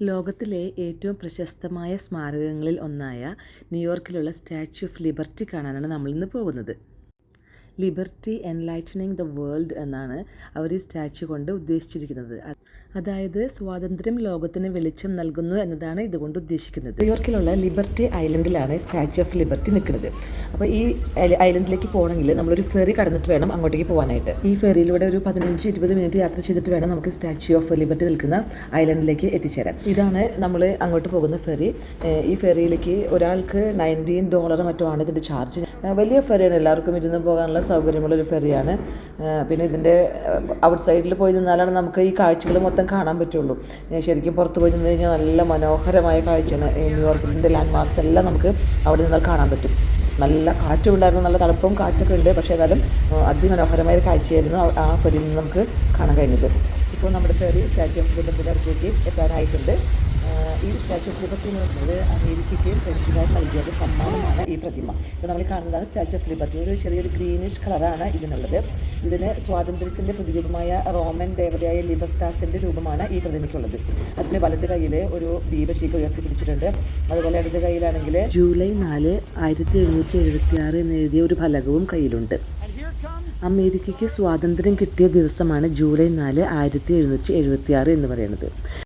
ലോകത്തിലെ ഏറ്റവും പ്രശസ്തമായ സ്മാരകങ്ങളിൽ ഒന്നായ ന്യൂയോർക്കിലുള്ള സ്റ്റാച്യു ഓഫ് ലിബർട്ടി കാണാനാണ് നമ്മളിന്ന് പോകുന്നത്. ലിബർട്ടി എൻലൈറ്റനിങ് ദ വേൾഡ് എന്നാണ് അവർ ഈ സ്റ്റാച്യു കൊണ്ട് ഉദ്ദേശിച്ചിരിക്കുന്നത്. അതായത് സ്വാതന്ത്ര്യം ലോകത്തിന് വെളിച്ചം നൽകുന്നു എന്നതാണ് ഇതുകൊണ്ട് ഉദ്ദേശിക്കുന്നത്. ന്യൂയോർക്കിലുള്ള ലിബർട്ടി ഐലൻഡിലാണ് സ്റ്റാച്യു ഓഫ് ലിബർട്ടി നിൽക്കുന്നത്. അപ്പോൾ ഈ ഐല- ഐലൻഡിലേക്ക് പോകണമെങ്കിൽ നമ്മളൊരു ഫെറി കടന്നിട്ട് വേണം അങ്ങോട്ടേക്ക് പോകാനായിട്ട്. ഈ ഫെറിയിലൂടെ ഒരു പതിനഞ്ച് ഇരുപത് മിനിറ്റ് യാത്ര ചെയ്തിട്ട് വേണം നമുക്ക് സ്റ്റാച്യു ഓഫ് ലിബർട്ടി നിൽക്കുന്ന ഐലൻഡിലേക്ക് എത്തിച്ചേരാൻ. ഇതാണ് നമ്മൾ അങ്ങോട്ട് പോകുന്ന ഫെറി ഈ ഫെറിയിലേക്ക് ഒരാൾക്ക് നയന്റീൻ ഡോളർ മറ്റോ ആണ് ഇതിന്റെ ചാർജ് വലിയ ഫെറിയാണ്. എല്ലാവർക്കും ഇരുന്ന് പോകാനുള്ള സൗകര്യമുള്ള ഒരു ഫെറിയാണ് പിന്നെ ഇതിന്റെ ഔട്ട് സൈഡിൽ പോയി നിന്നാലാണ് നമുക്ക് ഈ കാഴ്ചകൾ മൊത്തം കാണാൻ പറ്റുള്ളൂ. ശരിക്കും പുറത്ത് പോയി നിന്ന് കഴിഞ്ഞാൽ നല്ല മനോഹരമായ കാഴ്ചയാണ്. ന്യൂയോർക്കിന്റെ ലാൻഡ് മാർക്സ് എല്ലാം നമുക്ക് അവിടെ നിന്നാൽ കാണാൻ പറ്റും. നല്ല കാറ്റും ഉണ്ടായിരുന്നു നല്ല തണുപ്പും കാറ്റൊക്കെ ഉണ്ട്. പക്ഷേ ഏതായാലും അതിമനോഹരമായ ഒരു കാഴ്ചയായിരുന്നു ആ- ഫെറിയിൽ നിന്ന് നമുക്ക് കാണാൻ കഴിഞ്ഞത്. ഇപ്പോൾ നമ്മുടെ ഫെറി സ്റ്റാച്യു ഓഫ് ലിബർട്ടിയുടെ അടുത്തേക്ക് എത്താനായിട്ടുണ്ട്. ഈ സ്റ്റാച്യു ഓഫ് ലിബർട്ടി എന്ന് പറയുന്നത് അമേരിക്കയ്ക്ക് ഫ്രഞ്ചുകാർ നൽകിയ ഒരു സമ്മാനമാണ് ഈ പ്രതിമ. ഇപ്പോൾ നമ്മൾ കാണുന്നതാണ് സ്റ്റാച്യു ഓഫ് ലിബർട്ടി. ഒരു ചെറിയൊരു ഗ്രീനിഷ് കളറാണ് ഇതിനുള്ളത്. ഇതിന് സ്വാതന്ത്ര്യത്തിന്റെ പ്രതിരൂപമായ റോമൻ ദേവതയായ ലിബർട്ടാസിന്റെ രൂപമാണ് ഈ പ്രതിമയ്ക്കുള്ളത്. അതിന് വലത് കയ്യിൽ ഒരു ദീപശീഖ ഉയർത്തി പിടിച്ചിട്ടുണ്ട് അതുപോലെ ഇടത് കയ്യിലാണെങ്കിൽ ജൂലൈ നാല് ആയിരത്തി എഴുന്നൂറ്റി എഴുപത്തി ആറ് എന്ന് എഴുതിയ ഒരു ഫലകവും കയ്യിലുണ്ട്. അമേരിക്കയ്ക്ക് സ്വാതന്ത്ര്യം കിട്ടിയ ദിവസമാണ് ജൂലൈ നാല് ആയിരത്തി എഴുന്നൂറ്റി എഴുപത്തി ആറ് എന്ന് പറയുന്നത്.